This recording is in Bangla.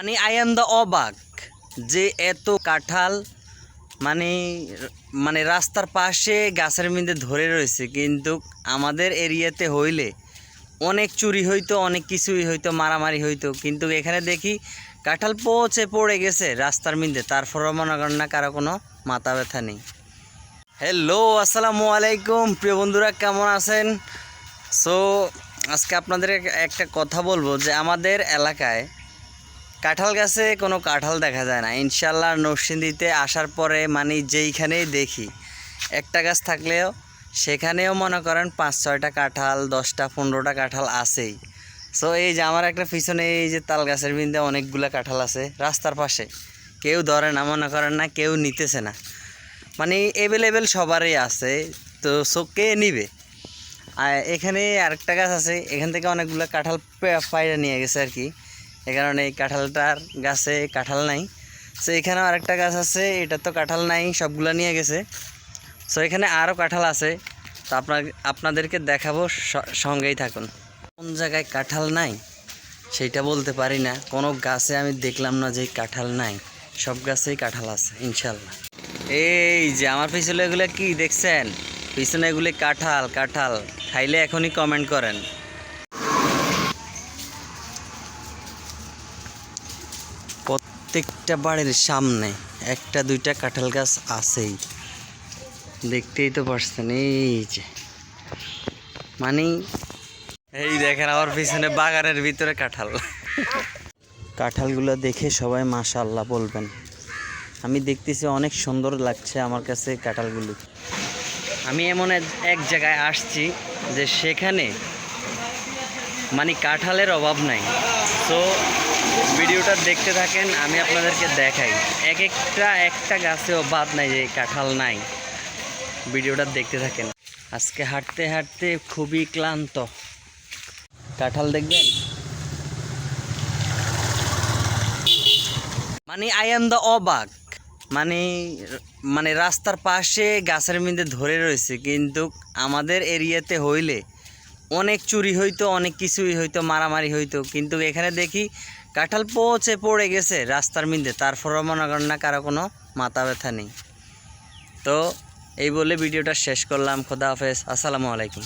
মানে আই এম দ্য অবাক যে এত কাঁঠাল মানে মানে রাস্তার পাশে গাছের মধ্যে ধরে রয়েছে। কিন্তু আমাদের এরিয়াতে হইলে অনেক চুরি হইতো, অনেক কিছুই হইতো, মারামারি হইতো। কিন্তু এখানে দেখি কাঁঠাল পচে পড়ে গেছে রাস্তার মধ্যে। তারপরও মনে করেন না কারও কোনো মাথা ব্যথা নেই। হ্যালো আসসালামু আলাইকুম। প্রিয় বন্ধুরা, কেমন আছেন? সো আজকে আপনাদের একটা কথা বলব যে আমাদের এলাকায় কাঁঠাল গাছে কোনো কাঁঠাল দেখা যায় না। ইনশাল্লাহ নরসিংদীতে আসার পরে মানে যেইখানেই দেখি, একটা গাছ থাকলেও সেখানেও মনে করেন পাঁচ, ছয়টা কাঁঠাল, দশটা, পনেরোটা কাঁঠাল আছেই। সো এই যে আমার একটা পিছনে এই যে তাল গাছের বিন্দে অনেকগুলো কাঁঠাল আছে রাস্তার পাশে। কেউ ধরে না, মনে করেন না, কেউ নিতেছে না। মানে অ্যাভেলেবেল সবারই আছে, তো সো কে নিবে? এখানে আরেকটা গাছ আছে, এখান থেকে অনেকগুলো কাঁঠাল পায়রা নিয়ে গেছে আর কি। এ কারণে এই কাঁঠালটার গাছে কাঁঠাল নাই। সো এখানেও আরেকটা গাছ আছে, এটা তো কাঁঠাল নাই, সবগুলো নিয়ে গেছে। সো এখানে আরও কাঁঠাল আছে, তো আপনার, আপনাদেরকে দেখাবো সঙ্গেই থাকুন। কোন জায়গায় কাঁঠাল নাই সেইটা বলতে পারি না। কোনো গাছে আমি দেখলাম না যে কাঁঠাল নাই। সব গাছেই কাঁঠাল আছে ইনশাল্লাহ এই যে, আমার পিছনে এগুলো কি দেখছেন? পিছনে এগুলি কাঁঠাল কাঁঠাল। খাইলে এখনই কমেন্ট করেন। প্রত্যেকটা বাড়ির সামনে একটা, দুইটা কাঁঠাল গাছ আছেই। দেখতেই তো পারছেন, এই যে। মানে এই দেখেন আমার পিছনে বাগানের ভিতরে কাঁঠাল। কাঁঠালগুলো দেখে সবাই মাশাআল্লাহ বলবেন। আমি দেখতেছি অনেক সুন্দর লাগছে আমার কাছে কাঁঠালগুলো। আমি এমন এক জায়গায় আসছি যে সেখানে মানে কাঁঠালের অভাব নাই। সো ভিডিওটা দেখতে থাকেন, আমি আপনাদেরকে দেখাই। এক একটা একটা গাছেও বাদ নাই যে কাঁঠাল নাই। ভিডিওটা দেখতে থাকেন। আজকে হাঁটতে হাঁটতে খুবই ক্লান্ত। কাঁঠাল দেখবেন? মানে আই এম দ্য অবাক। মানে মানে রাস্তার পাশে গাছের মধ্যে ধরে রয়েছে, কিন্তু আমাদের এরিয়াতে হইলে অনেক চুরি হইতো, অনেক কিছুই হইতো, মারামারি হইতো। কিন্তু এখানে দেখি কাঁঠাল পচে পড়ে গেছে রাস্তার মধ্যে। তারপরও মনে করেন না কারও কোনো মাথা ব্যথা নেই। তো এই বলে ভিডিওটা শেষ করলাম। খোদা হাফেজ। আসসালামু আলাইকুম।